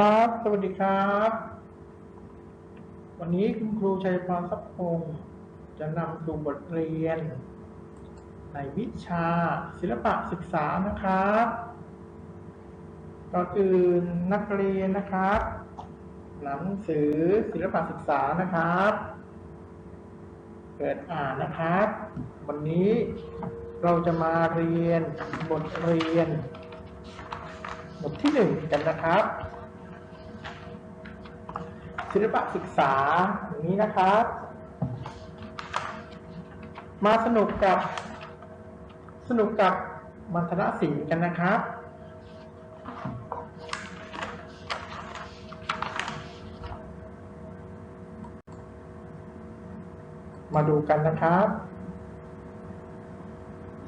ครับ สวัสดีครับ วันนี้คุณครูชัยพรทรัพพงศ์จะนำสู่บทเรียน ในวิชาศิลปะศึกษานะครับก่อนอื่นนักเรียนนะครับ หนังสือศิลปะศึกษานะครับ เปิดอ่านนะครับ วันนี้เราจะมาเรียนบทเรียนบทที่หนึ่งกันนะครับ ศิลปะศึกษาอย่างนี้นะครับ มาสนุกกับสนุกกับมัณฑนศิลป์กันนะครับมาดูกันนะครับ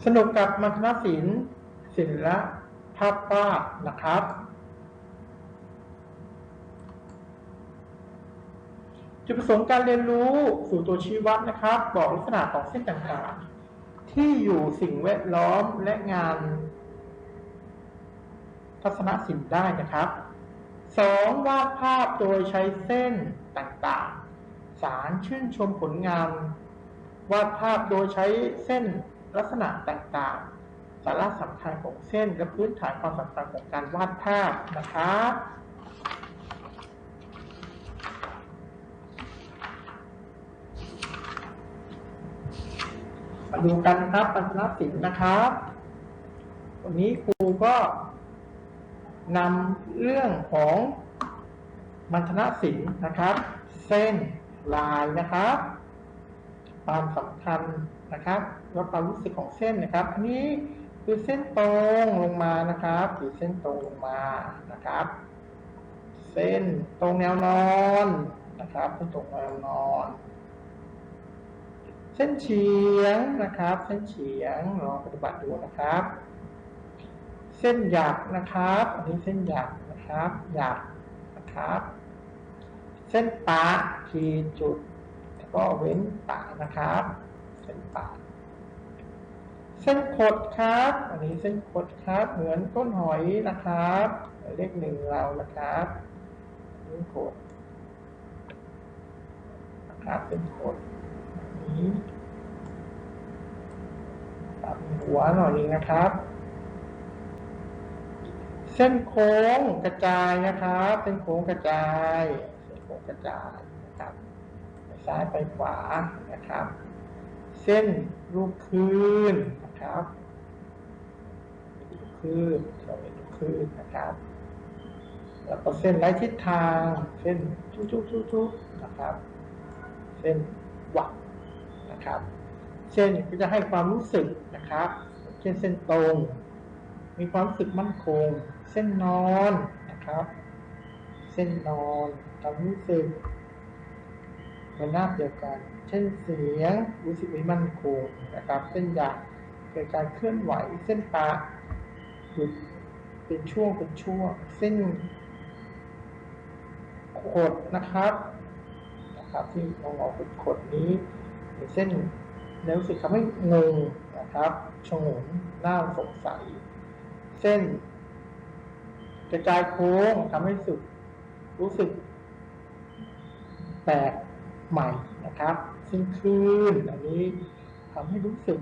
สนุกกับมัณฑนศิลป์ศิลปภาพวาดนะครับ จุดประสงค์การเรียนรู้สู่ตัวชี้วัดนะครับ บอกลักษณะของเส้นต่างๆ ที่อยู่สิ่งแวดล้อมและงาน ทัศนศิลป์ได้นะครับสองวาดภาพโดยใช้เส้นต่างๆ สารชื่นชมผลงาน วาดภาพโดยใช้เส้นลักษณะต่างๆ สาระสำคัญของเส้นและพื้นฐานความสำคัญของการวาดภาพนะครับ มา ดูกันครับปัญญศิลป์นะครับ วันนี้ครูก็นำเรื่องของมัณฑนศิลป์นะครับ เส้นลายนะครับ ความสำคัญนะครับและความรู้สึกของเส้นนะครับ อันนี้คือเส้นตรงลงมานะครับคือเส้นตรงลงมานะครับ เส้นตรงแนวนอนนะครับเส้นตรงแนวนอน เส้นเฉียงนะครับ เส้นเฉียงลองปฏิบัติดูนะครับ เส้นหยักนะครับ อันนี้เส้นหยักนะครับหยักนะครับ เส้นปะขีดจุดแล้วก็เว้นปะนะครับ เส้นปะเส้นขดครับ อันนี้เส้นขดครับ เหมือนต้นหอยนะครับเลขหนึ่งเรานะครับเส้นขดนะครับเส้นขด ตัดหัวหน่อยนึงนะครับ เส้นโค้งกระจายนะครับ เส้นโค้งกระจาย เส้นโค้งกระจายนะครับ ไปซ้ายไปขวานะครับ เส้นลูกคลื่นนะครับลูกคลื่นเราเป็นลูกคลื่นนะครับแล้วก็เส้นไร้ทิศทาง เส้นชุกๆๆๆนะครับ เส้นหวัก นะครับเส้นก็จะให้ความรู้สึกนะครับ เช่นเส้นตรง มีความรู้สึกมั่นคง เส้นนอนนะครับ เส้นนอนความรู้สึกเป็นหน้าเดียวกัน เช่นเสียงรู้สึกม่มั่นคงนะครับ เส้นหยักเกิดการเคลื่อนไหว เส้นตาหยุดเป็นช่วงเป็นช่วง เส้นขดนะครับ นะครับที่มองออกเป็นขดนี้ เป็นเส้นแนรู้สึกทำให้งงนะครับชงนหน้าสงสัย เส้นกระจายโค้งทำให้สุดรู้สึกแปลกใหม่นะครับเส้นคลื่นอันนี้ทำให้รู้สึก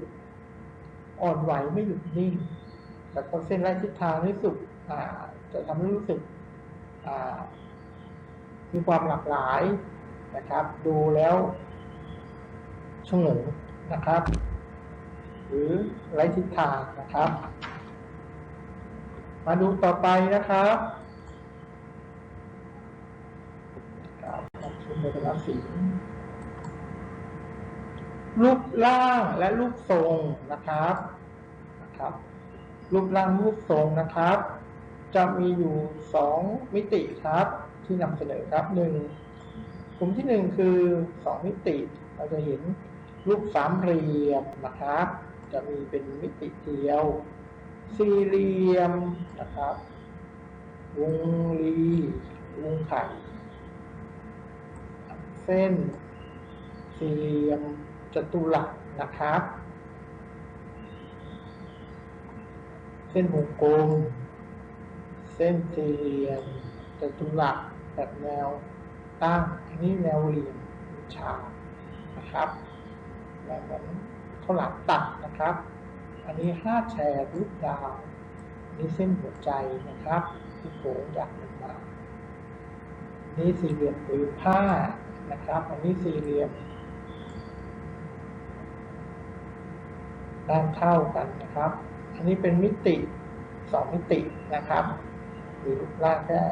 อ่อนไหวไม่หยุดนิ่ง แล้วก็เส้นไร้ทิศทางรู้สึกจะทำให้รู้สึกมีความหลากหลายนะครับ ดูแล้ว ชงนนะครับ หรือไร้ทิศทางนะครับ มาดูต่อไปนะครับครับชุดเป็นสีรูปร่างและรูปทรงนะครับนะครับ รูปร่างรูปทรงนะครับ จะมีอยู่สองมิติครับ ที่นำเสนอครับหนึ่งกลุ่มที่หนึ่งคือสองมิติ เราจะเห็น รูปสามเหลี่ยมนะครับ จะมีเป็นมิติเดียว สี่เหลี่ยมนะครับวงรีวงไข่เส้น สี่เหลี่ยมจัตุรัสนะครับ เส้นวงกลมเส้นสี่เหลี่ยมจัตุรัสแบบแนวตั้งอันนี้แนวเหลี่ยมฉากนะครับ แบบเหมือนข้าวหลามตัดนะครับ อันนี้ห้าแฉกรูปดาวนนี้เส้นหัวใจนะครับที่โค้งยักษ์ลงมานี่สี่เหลี่ยมผืนผ้านะครับ อันนี้สี่เหลี่ยมด้านเท่ากันนะครับ อันนี้เป็นมิติสองมิตินะครับหรือรูปร่างแค่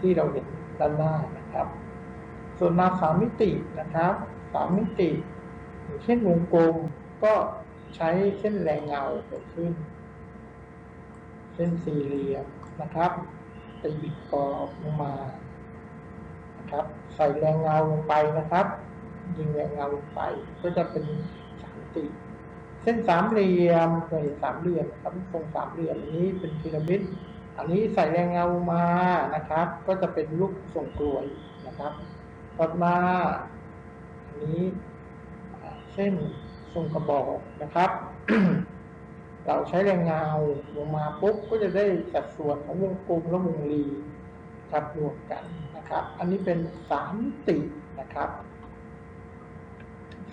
ที่เราเห็นด้านหน้านะครับ ส่วนมาสามมิตินะครับสามมิติ เช่นวงกลมก็ใช้เส้นแรงเงาเกิดขึ้น เส้นสี่เหลี่ยมนะครับตีกรอบลงมานะครับ ใส่แรงเงาลงไปนะครับ ยิงแรงเงาลงไป ก็จะเป็นสามติเส้นสามเหลี่ยมเคยเห็นสามเหลี่ยมครับทรงสามเหลี่ยมอันนี้เป็นพีระมิดอันนี้ใส่แรงเงามานะครับ ก็จะเป็นรูปทรงกลวยนะครับ ต่อมาอันนี้ อ่นทรงกระบอกนะครับ เราใช้แรงเงาลงมาปุ๊บก็จะได้สัดส่วนของวงกลมและวงรีครับรวมกันนะครับ อันนี้เป็นสามตินะครับ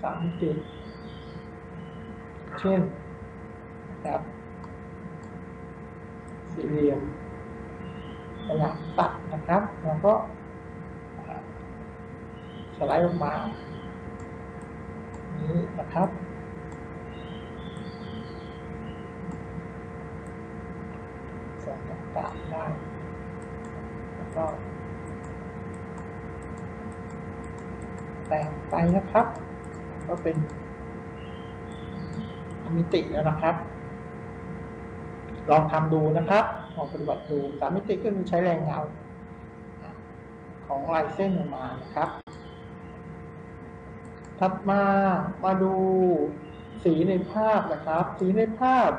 สามติเช่นนะครับสี่เหลี่ยมขนาดตัดนะครับ แล้วก็สไลด์ออกมา นี้นะครับ ส่วนต่างๆได้ แล้วก็แต่งไปนะครับ ก็เป็นมิติแล้วนะครับ ลองทำดูนะครับลองปฏิบัติดูสามมิติก็คือใช้แรงเงาของลายเส้นออกมานะครับ ถัดมามาดูสีในภาพนะครับ สีในภาพ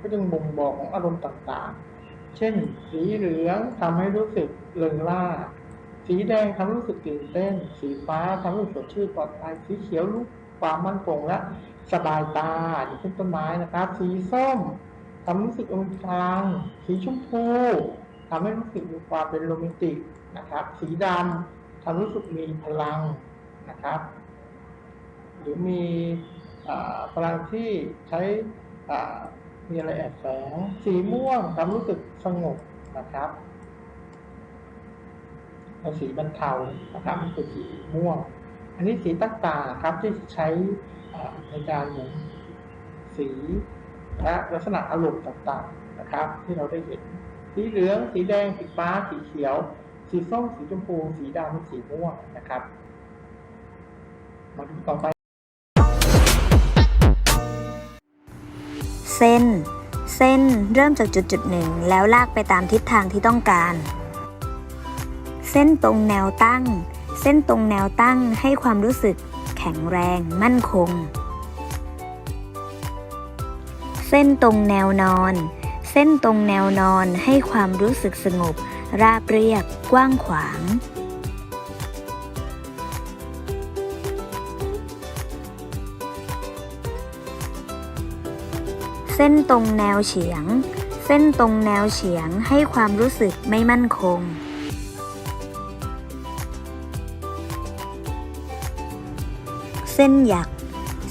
ก็จะบ่งบอกของอารมณ์ต่างๆ เช่น สีเหลืองทำให้รู้สึกเริงร่า สีแดงทำให้รู้สึกตื่นเต้น สีฟ้าทำให้รู้สึกสดชื่นปลอดภัย สีเขียวรู้ความมั่นคงและสบายตาอย่างเช่นต้นไม้นะครับ สีส้มทำให้รู้สึกอมพลังสีชมพูทำให้รู้สึกมีความเป็นโรแมนติกนะครับ สีดำทำให้รู้สึกมีพลังนะครับ หรือมีอพลังที่ใช้มีอะไรแอบแฝงสีม่วงทำรู้สึกสงบนะครับแล้วสีบรรเทานะครับคือสีม่วง อันนี้สีต่างๆครับที่ใช้ในการหมุนสีและลักษณะอารมณ์ต่างๆนะครับ ที่เราได้เห็น สีเหลือง สีแดง สีฟ้า สีเขียว สีส้ม สีชมพู สีดำสีม่วงนะครับ มาดูต่อไป เส้น เส้นเริ่มจากจุดจุดหนึ่งแล้วลากไปตามทิศทางที่ต้องการ เส้นตรงแนวตั้ง เส้นตรงแนวตั้งให้ความรู้สึก แข็งแรง มั่นคง เส้นตรงแนวนอน เส้นตรงแนวนอนให้ความรู้สึกสงบ ราบเรียบ กว้างขวาง เส้นตรงแนวเฉียง เส้นตรงแนวเฉียงให้ความรู้สึกไม่มั่นคง เส้นหยัก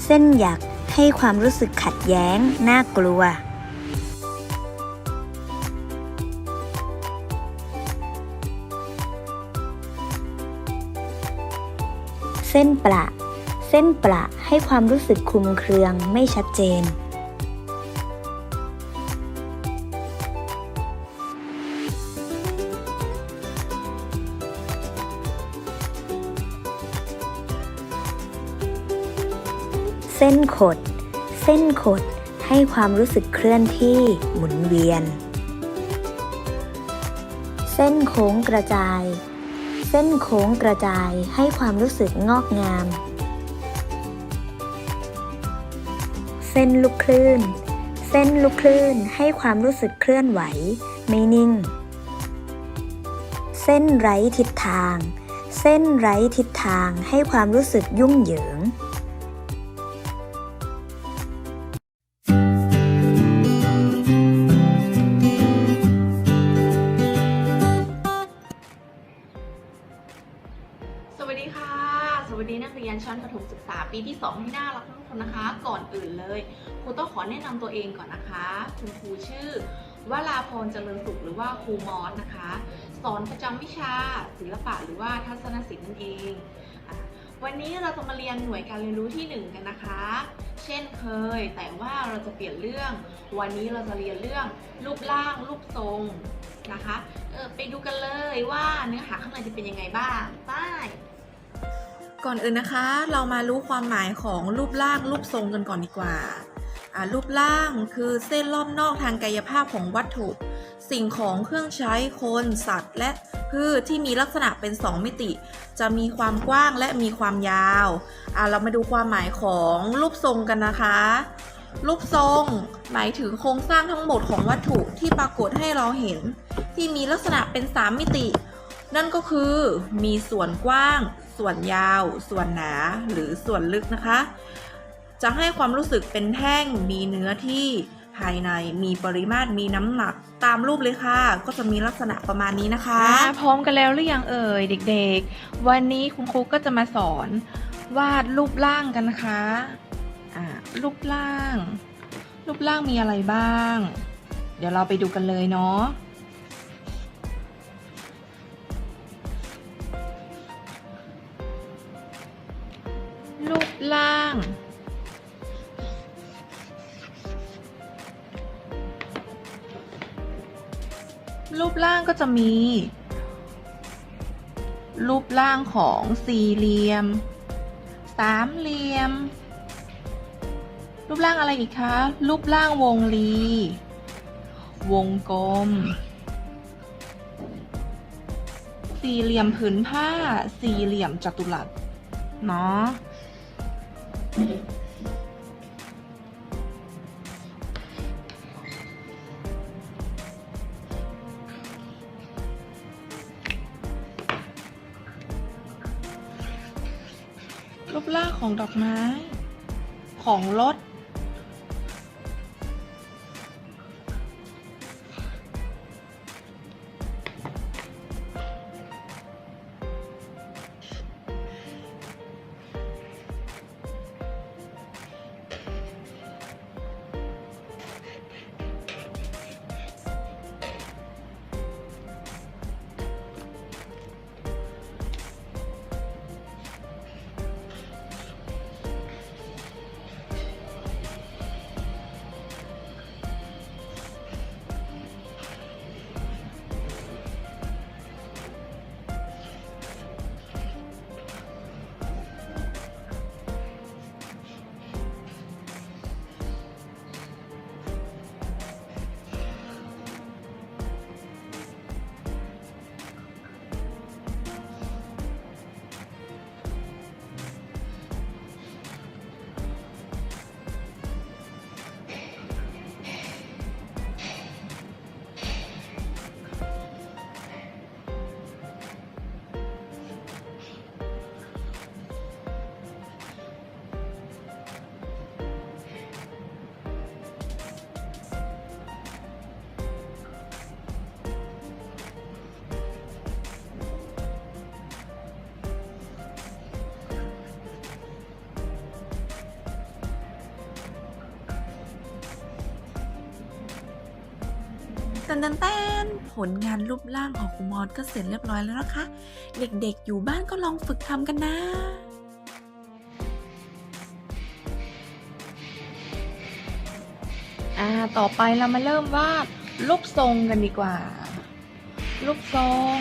เส้นหยักให้ความรู้สึกขัดแย้ง น่ากลัว เส้นประ เส้นประให้ความรู้สึกคลุมเครืองไม่ชัดเจน นขด เส้นขดให้ความรู้สึกเคลื่อนที่หมุนเวียน เส้นโค้งกระจาย เส้นโค้งกระจายให้ความรู้สึกงอกงาม เส้นลูกคลื่น เส้นลูกคลื่นให้ความรู้สึกเคลื่อนไหว ไม่นิ่ง เส้นไร้ทิศทาง เส้นไร้ทิศทางให้ความรู้สึกยุ่งเหยิง กษาปีที่2ที่น่ารักทุกคนนะคะ ก่อนอื่นเลยครูต้องขอแนะนำตัวเองก่อนนะคะ คุณครูชื่อวราพรเจริญสุขหรือว่าครูมอสนะคะ สอนประจำวิชาศิลปะหรือว่าทัศนศิลป์นั่นเองวันนี้เราจะมาเรียนหน่วยการเรียนรู้ที่ 1 กันนะคะ เช่นเคย แต่ว่าเราจะเปลี่ยนเรื่อง วันนี้เราจะเรียนเรื่องรูปร่างรูปทรงนะคะ เออไปดูกันเลยว่าเนื้อหาข้างในจะเป็นยังไงบ้าง ไป ก่อนอื่นนะคะ เรามารู้ความหมายของรูปร่างรูปทรงกันก่อนดีกว่า รูปร่างคือเส้นรอบนอกทางกายภาพของวัตถุ สิ่งของเครื่องใช้คนสัตว์ และพืชที่มีลักษณะเป็น 2 มิติ จะมีความกว้างและมีความยาวเรามาดูความหมายของรูปทรงกันนะคะ รูปทรง หมายถึงโครงสร้างทั้งหมดของวัตถุที่ปรากฏให้เราเห็น ที่มีลักษณะเป็น 3 มิติ นั่นก็คือมีส่วนกว้าง ส่วนยาว ส่วนหนาหรือส่วนลึกนะคะ จะให้ความรู้สึกเป็นแท่งมีเนื้อที่ภายในมีปริมาตรมีน้ำหนักตามรูปเลยค่ะ ก็จะมีลักษณะประมาณนี้นะคะ พร้อมกันแล้วหรือยังเอ่ยเด็กๆ วันนี้คุณครูก็จะมาสอนวาดรูปร่างกันนะคะอ่ารูปร่าง รูปร่างมีอะไรบ้าง เดี๋ยวเราไปดูกันเลยเนาะ รูปร่าง รูปร่างก็จะมี รูปร่างของสี่เหลี่ยม สามเหลี่ยม รูปร่างอะไรอีกคะ รูปร่างวงรี วงกลม สี่เหลี่ยมผืนผ้า สี่เหลี่ยมจัตุรัสเนาะ รูปร่างของดอกไม้ ของรถ ตนแตนแตนผลงานรูปร่างของครูมอสก็เสร็จเรียบร้อยแล้วนะคะ เด็กๆอยู่บ้านก็ลองฝึกทำกันนะอ่าต่อไปเรามาเริ่มวาดรูปทรงกันดีกว่า รูปทรง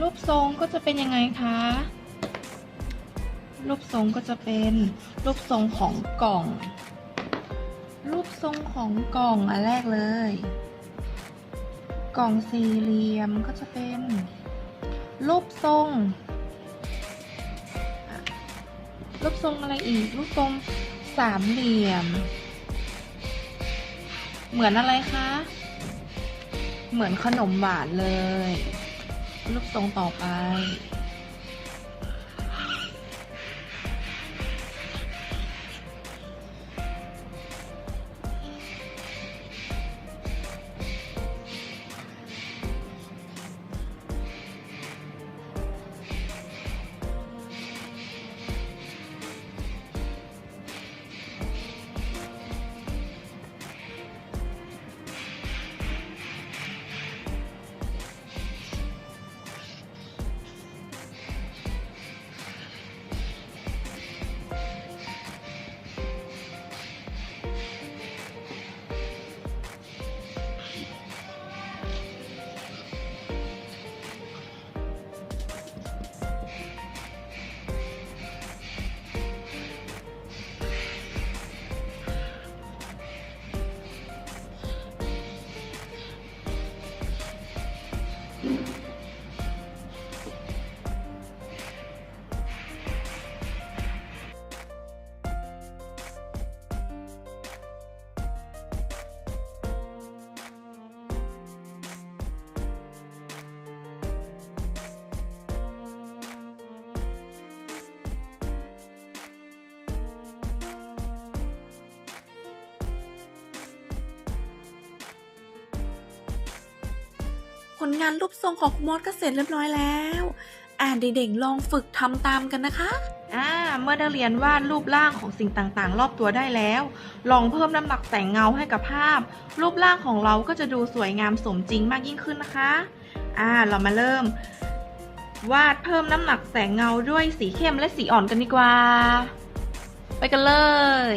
รูปทรงก็จะเป็นยังไงคะ รูปทรงก็จะเป็น รูปทรงของกล่อง รูปทรงของกล่องอันแรกเลย กล่องสี่เหลี่ยมก็จะเป็น รูปทรง รูปทรงอะไรอีก รูปทรงสามเหลี่ยม เหมือนอะไรคะ เหมือนขนมหวานเลย รูปทรงต่อไป ลงานรูปทรงของคุณมอสก็เสร็จเรียบร้อยแล้ว อ่าเด็กๆลองฝึกทำตามกันนะคะ อ่า เมื่อได้เรียนวาดรูปร่างของสิ่งต่างๆ รอบตัวได้แล้ว ลองเพิ่มน้ำหนักแสงเงาให้กับภาพ รูปร่างของเราก็จะดูสวยงามสมจริงมากยิ่งขึ้นนะคะ อ่า เรามาเริ่ม วาดเพิ่มน้ำหนักแสงเงาด้วยสีเข้มและสีอ่อนกันดีกว่า ไปกันเลย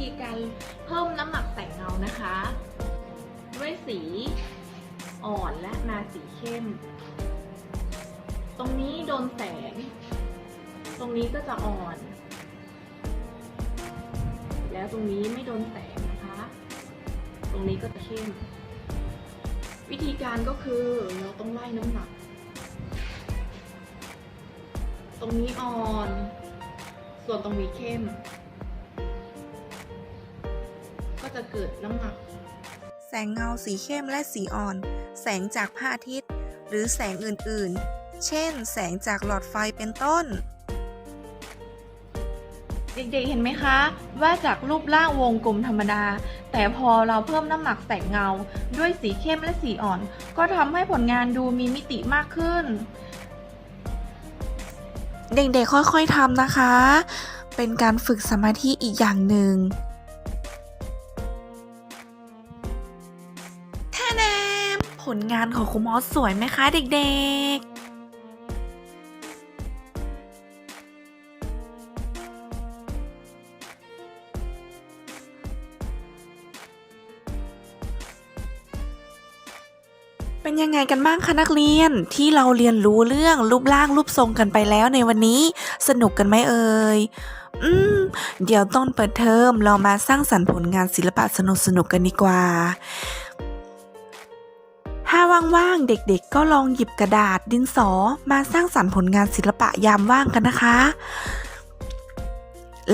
ธีการเพิ่มน้ำหนักแสงเงานะคะ ด้วยสีอ่อนและมาสีเข้ม ตรงนี้โดนแสง ตรงนี้ก็จะอ่อน แล้วตรงนี้ไม่โดนแสงนะคะ ตรงนี้ก็จะเข้ม วิธีการก็คือเราต้องไล่น้ำหนัก ตรงนี้อ่อน ส่วนตรงนี้เข้ม เกิดน้ำหนัก แสงเงาสีเข้มและสีอ่อน แสงจากพระอาทิตย์ หรือแสงอื่นๆ เช่น แสงจากหลอดไฟเป็นต้น เด็กๆ เห็นไหมคะ ว่าจากรูปร่างวงกลมธรรมดา แต่พอเราเพิ่มน้ำหนักแสงเงา ด้วยสีเข้มและสีอ่อน ก็ทำให้ผลงานดูมีมิติมากขึ้น เด็กๆ ค่อยๆทำนะคะ เป็นการฝึกสมาธิอีกอย่างหนึ่ง ลงานของครูมอสสวยไหมคะเด็กๆเป็นยังไงกันบ้างคะนักเรียนที่เราเรียนรู้เรื่องรูปร่างรูปทรงกันไปแล้วในวันนี้ สนุกกันไหมเอ่ยอืม เดี๋ยวต้นเปิดเทอมเรามาสร้างสรรค์ผลงานศิลปะสนุกๆกันดีกว่า ถ้าว่างๆ เด็กๆ ก็ลองหยิบกระดาษดินสอมาสร้างสรรค์ผลงานศิลปะยามว่างกันนะคะ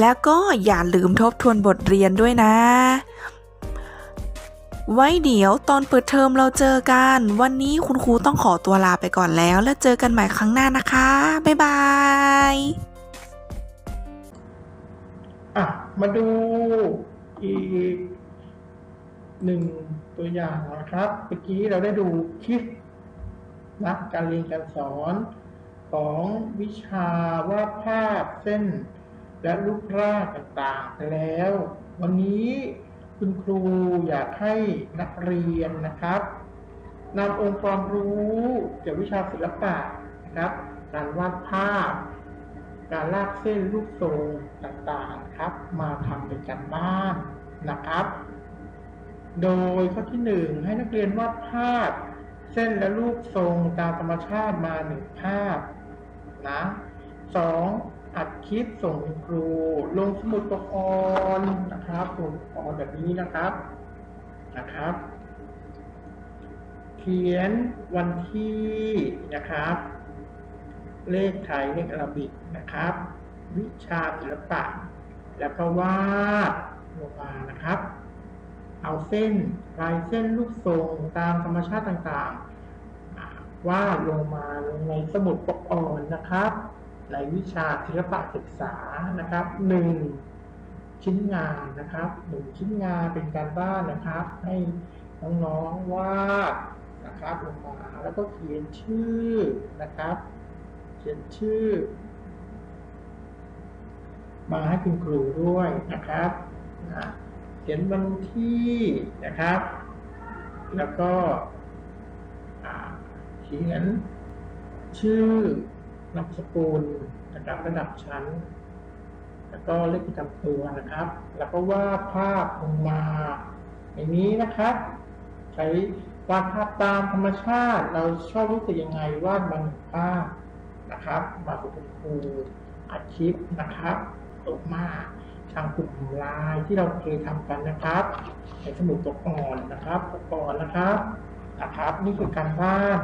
แล้วก็อย่าลืมทบทวนบทเรียนด้วยนะ ไว้เดี๋ยวตอนเปิดเทอมเราเจอกัน วันนี้คุณครูต้องขอตัวลาไปก่อนแล้ว แล้วเจอกันใหม่ครั้งหน้านะคะ บ๊ายบายอะมาดูอีกหนึ่ง ตัวอย่างนะครับเมื่อกี้เราได้ดูคลิปนะการเรียนการสอนของวิชาวาดภาพเส้น และรูปร่างต่างๆไปแล้ว วันนี้คุณครูอยากให้นักเรียนนะครับนำองค์ความรู้เกี่ยวกับวิชาศิลปะนะครับ การวาดภาพ การลากเส้นรูปทรงต่างๆครับ มาทำเป็นการบ้านนะครับ โดยข้อที่หนึ่งให้นักเรียนวาดภาพ เส้นและรูปทรงตามธรรมชาติมาหนึ่งภาพนะสองอัดคลิปส่งคุณครู ลงสมุดประกรณ์นะครับสมุดประกรณ์แบบนี้นะครับนะครับ เขียนวันที่นะครับ เลขไทยเลขอาราบิกนะครับ วิชาศิลปะ แล้วก็วาดลงมานะครับ เอาเส้นลายเส้นรูปทรงตามธรรมชาติต่างๆวาดลงมาลงในสมุดปกอ่อนนะครับ ในวิชาศิลปะศึกษานะครับหนึ่งชิ้นงานนะครับหนึ่งชิ้นงานเป็นการบ้านนะครับ ให้น้องๆวาดนะครับลงมาแล้วก็เขียนชื่อนะครับ เขียนชื่อ มาให้คุณครูด้วยนะครับนะ เขียนวันที่นะครับ แล้วก็เขียนชื่อนามสกุลนะครับระดับชั้น แล้วก็เลขประจำตัวนะครับ แล้วก็วาดภาพลงมาอย่างนี้นะครับ ใช้วาดภาพตามธรรมชาติ เราชอบรู้สึกยังไงวาดมันภาพนะครับ มาสู่คุณครูอัดคลิปนะครับออกมาก ทางกลุ่มไลน์ที่เราเคยทำกันนะครับในสมุดตัวอ่อนนะครับตัวก่อนนะครับนะครับ นี่คือการบ้าน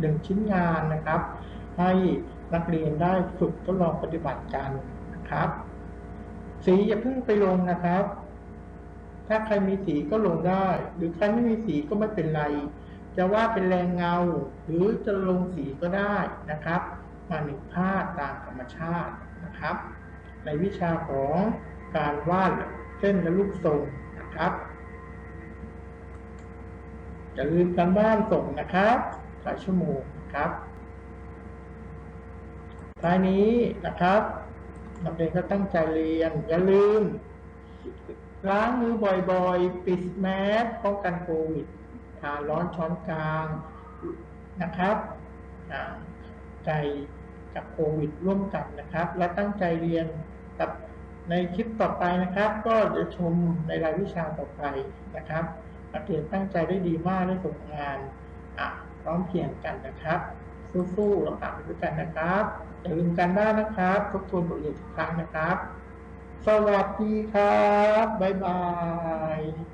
หนึ่งชิ้นงานนะครับ ให้นักเรียนได้ฝึกทดลองปฏิบัติกันนะครับ สีอย่าเพิ่งไปลงนะครับ ถ้าใครมีสีก็ลงได้ หรือใครไม่มีสีก็ไม่เป็นไร จะว่าเป็นแรงเงา หรือจะลงสีก็ได้นะครับ มาหนึ่งภาพตามธรรมชาตินะครับ ในวิชาของ การวาดเส้นและรูปทรงนะครับอย่าลืมการบ้านส่งนะครับหลายชั่วโมงนะครับท้ายนี้นะครับนักเรียนก็ตั้งใจเรียน อย่าลืม ล้างมือบ่อยๆ ปิดแมสป้องกันโควิดทาร้อนช้อนกลางนะครับอ่าใจกับโควิดร่วมกันนะครับ และตั้งใจเรียนกับ ในคลิปต่อไปนะครับ ก็จะชมในรายวิชาต่อไปนะครับนักเรียนตั้งใจได้ดีมากได้ส่งงานอะพร้อมเพียงกันนะครับ สู้ๆเราตามไปด้วยกันนะครับอย่าลืมกันได้นนะครับทบทวนบทเรียนทุกครั้งนะครับ สวัสดีครับ บ๊ายบาย